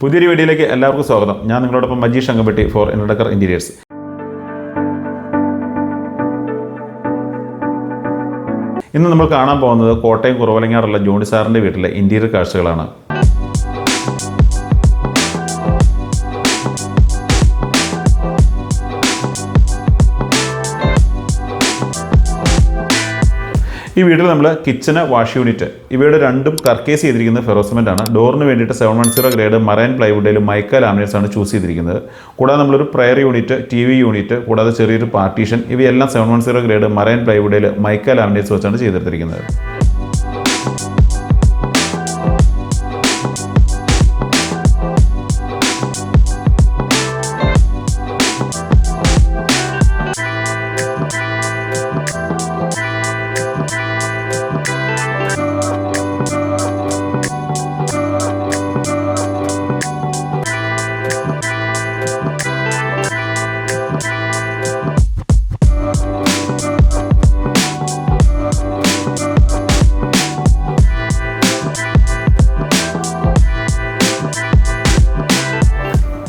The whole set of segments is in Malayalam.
പുതിയൊരു വീഡിയോയിലേക്ക് എല്ലാവർക്കും സ്വാഗതം. ഞാൻ നിങ്ങളോടൊപ്പം മജീഷ് അങ്കമ്പട്ടി ഫോർ ഇൻഡക്കർ ഇന്റീരിയേഴ്സ് ഇന്ന് നമ്മൾ കാണാൻ പോകുന്നത് കോട്ടയം കുറവലങ്ങാടുള്ള ജോണി സാറിന്റെ വീട്ടിലെ ഇന്റീരിയർ കാഴ്ചകളാണ്. ഈ വീട്ടിൽ നമ്മൾ കിച്ചന് വാഷ് യൂണിറ്റ് ഇവയുടെ രണ്ടും കർക്കേസ് ചെയ്തിരിക്കുന്ന ഫെറോസിമെന്റ് ആണ്. ഡോറിന് വേണ്ടിയിട്ട് seven one zero grade marine പ്ലൈവുഡിലും mica laminates ആണ് ചൂസ് ചെയ്തിരിക്കുന്നത്. കൂടാതെ നമ്മളൊരു prayer unit T V unit കൂടാതെ ചെറിയൊരു പാർട്ടീഷൻ ഇവയെല്ലാം seven one zero grade marine പ്ലൈവുഡിൽ mica laminates വെച്ചാണ് ചെയ്തെടുത്തിരിക്കുന്നത്.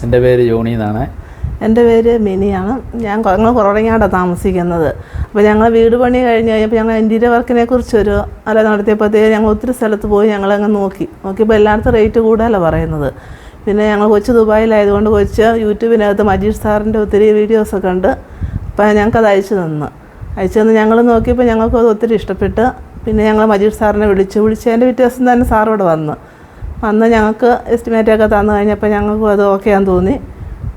എന്റെ പേര് ജോണി എന്നാണ്. എന്റെ പേര് മിനിയാണ്. ഞാൻ ഞങ്ങൾ കുറവടങ്ങാടാണ് താമസിക്കുന്നത്. അപ്പോൾ ഞങ്ങൾ വീട് പണി കഴിഞ്ഞ് കഴിഞ്ഞപ്പോൾ ഞങ്ങൾ ഇന്റീരിയർ വർക്കിനെ കുറിച്ചൊരു അല നടത്തിയപ്പോഴത്തേക്ക് ഞങ്ങൾ ഒത്തിരി സ്ഥലത്ത് പോയി ഞങ്ങൾ ഞങ്ങളങ്ങ് നോക്കി. നോക്കിയപ്പോൾ എല്ലായിടത്തും റേറ്റ് കൂടുതലാണ് പറയുന്നത്. പിന്നെ ഞങ്ങൾ കൊച്ചു ദുബായിലായതുകൊണ്ട് കൊച്ച് യൂട്യൂബിനകത്ത് മജീഷ് സാറിന്റെ ഒത്തിരി വീഡിയോസൊക്കെ ഉണ്ട് അപ്പോൾ ഞങ്ങൾക്കത് അയച്ചു തന്നു. അയച്ചു തന്ന് ഞങ്ങൾ നോക്കിയപ്പോൾ ഞങ്ങൾക്ക് അത് ഒത്തിരി ഇഷ്ടപ്പെട്ട് പിന്നെ ഞങ്ങൾ മജീഷ് സാറിനെ വിളിച്ചു. വിളിച്ചതിന്റെ വ്യത്യാസം തന്നെ സാറോട് വന്ന്. വന്ന് ഞങ്ങൾക്ക് എസ്റ്റിമേറ്റൊക്കെ തന്നു കഴിഞ്ഞപ്പോൾ ഞങ്ങൾക്കും അത് ഓക്കെ ആണെന്ന് തോന്നി.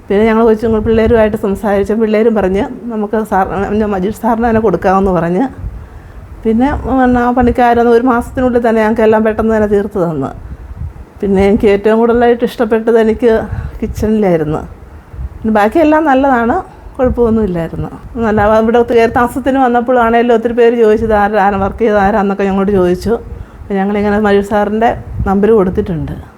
പിന്നെ ഞങ്ങൾ കൊച്ചു പിള്ളേരുമായിട്ട് സംസാരിച്ച പിള്ളേരും പറഞ്ഞ് നമുക്ക് സാറിന് മജീഷ് സാറിന് തന്നെ കൊടുക്കാമെന്ന് പറഞ്ഞ്. പിന്നെ എന്നാ പണിക്കാരെന്ന് ഒരു മാസത്തിനുള്ളിൽ തന്നെ ഞങ്ങൾക്ക് എല്ലാം പെട്ടെന്ന് തന്നെ തീർത്ത് തന്നു. പിന്നെ എനിക്ക് ഏറ്റവും കൂടുതലായിട്ട് ഇഷ്ടപ്പെട്ടത് എനിക്ക് കിച്ചണിലായിരുന്നു പിന്നെ ബാക്കിയെല്ലാം നല്ലതാണ് കുഴപ്പമൊന്നുമില്ലായിരുന്നു നല്ല ഇവിടെ കയറി താമസത്തിന് വന്നപ്പോഴാണേലും ഒത്തിരി പേര് ചോദിച്ചത് ആരാണ് വർക്ക് ചെയ്ത് ആരാന്നൊക്കെ ഞങ്ങളോട് ചോദിച്ചു. ഞങ്ങളിങ്ങനെ മയൂർ സാറിന്റെ നമ്പർ കൊടുത്തിട്ടുണ്ട്.